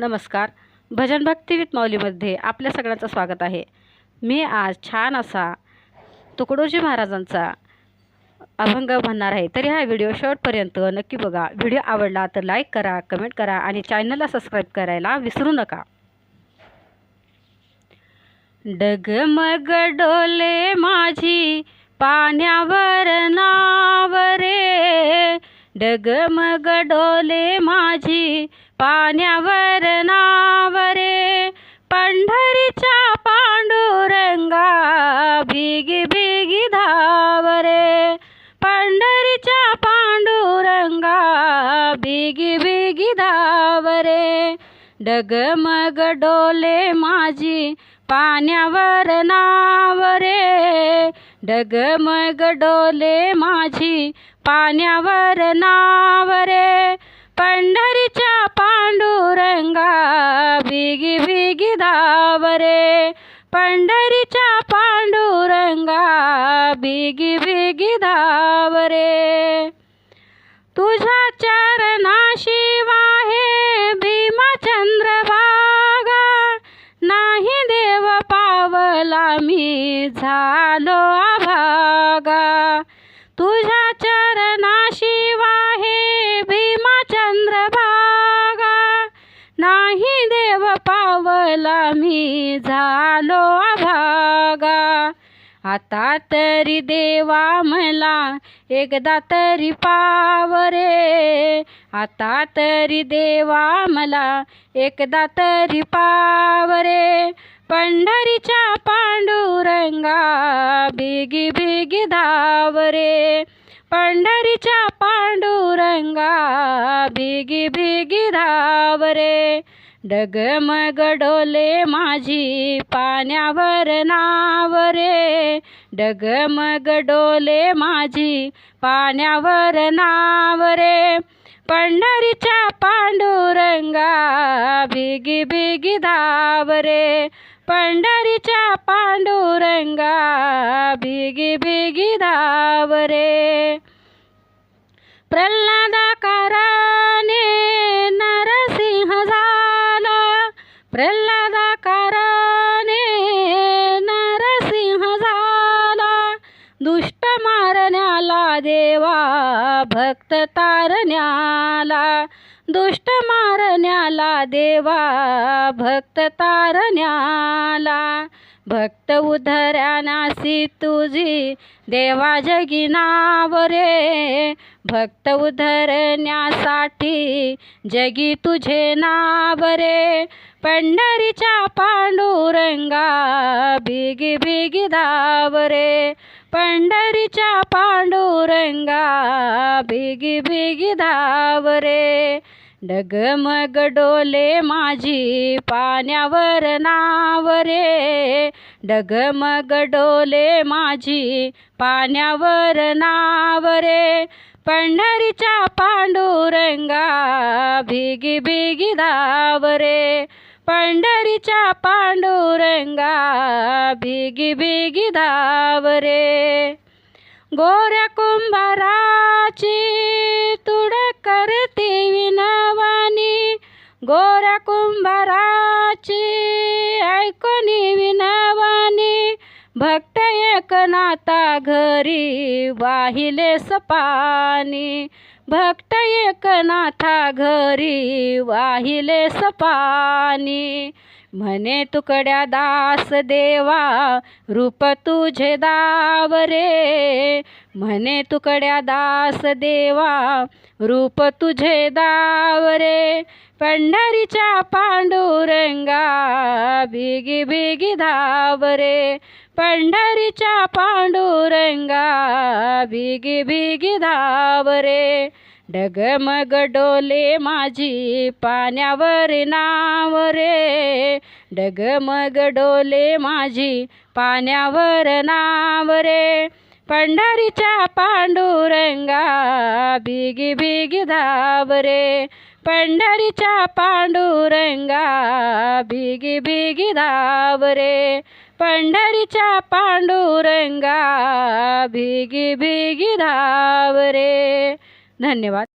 नमस्कार. भजन भक्ती विथ माऊलीमध्ये आपल्या सगळ्यांचं स्वागत आहे. मी आज छान असा तुकडोजी महाराजांचा अभंग म्हणणार आहे. तरी हा व्हिडिओ शेवटपर्यंत नक्की बघा. व्हिडिओ आवडला तर लाईक करा कमेंट करा आणि चॅनलला सबस्क्राईब करायला विसरू नका. डगमग डोले माझी पाण्यावर नावरे डगमग डोले माझी पाण्यावर नावरे पंढरीच्या पांडुरंगा भिगी भिगी धावरे. पंढरीच्या पांडुरंगा भिगी भिगी धावरे. डगमग डोले माझी पाण्यावर नावरे. डगमग डोले माझी पाण्यावर नावरे. पंढरी पांडुरंगा बिगी बिगी धावरे पंढरीच्या पांडुरंगा बिगी बिगी धावरे तुझ्या चरणाशी वाहे भीमाचंद्र भागा नाही देव पावला मी झालो आभागा तुझ्या चरणाशी वाहे पावला मी झालो भागा आता तरी देवा मला एकदा तरी पावरे. आता तरी देवा मला एकदा तरी पावरे. पंढरीच्या पांडुरंगा भिगी भिगी धावरे. पंढरीच्या पांडुरंगा भिगी भिगी धावरे. डगमग डोले माझी पाण्यावर नावरे. डगमग डोले माझी पाण्यावर नावरे. पंढरीच्या पांडुरंगा भिगी भिगी धावरे. पंढरीच्या पांडुरंगा भिगी भिगी धावरे. देवा भक्त तारण्याला दुष्ट मारण्याला देवा भक्त तारण्याला. भक्त उधऱ्यानासी तुझी देवा जगी नावरे भक्त उधरण्यासाठी जगी तुझे नावरे पंढरीच्या पांडुरंगा भिगी भिगी धावरे पंढरीच्या पांडुरंगा भिगी भिगी धावरे डगमग डोले माझी पाण्यावर नावरे. डगमग डोले माझी पाण्यावर नावरे. पंढरीच्या पांडुरंगा भिगी भिगी धावरे. पंढरीच्या पांडुरंगा भिगी भिगी धावरे. गोऱ्या कुंभाराची विनवानी गोऱ्या कुंभाराची ऐकोनी विनावानी भक्त एकनाथा घरी वाहिले सपानी. भक्त एकनाथा घरी वाहिले सपानी. म्हणे तुकड्या दास देवा रूप तुझे दावरे. म्हणे तुकड्या दास देवा रूप तुझे दावरे. पंढरीच्या पांडुरंगा भिगी भिगी धावरे. पंढरीच्या पांडुरंगा भिगी भिगी धावरे. डगमग डोले माझी पाण्यावर नावरे डगमग डोले माझी पाण्यावर नावरे पंढरीच्या पांडुरंगा बिगी बिगी धाव रे. पंढरीच्या पांडुरंगा बिगी बिगी धाव रे. पंढरीच्या पांडुरंगा भिगी भिगी धावरे धन्यवाद.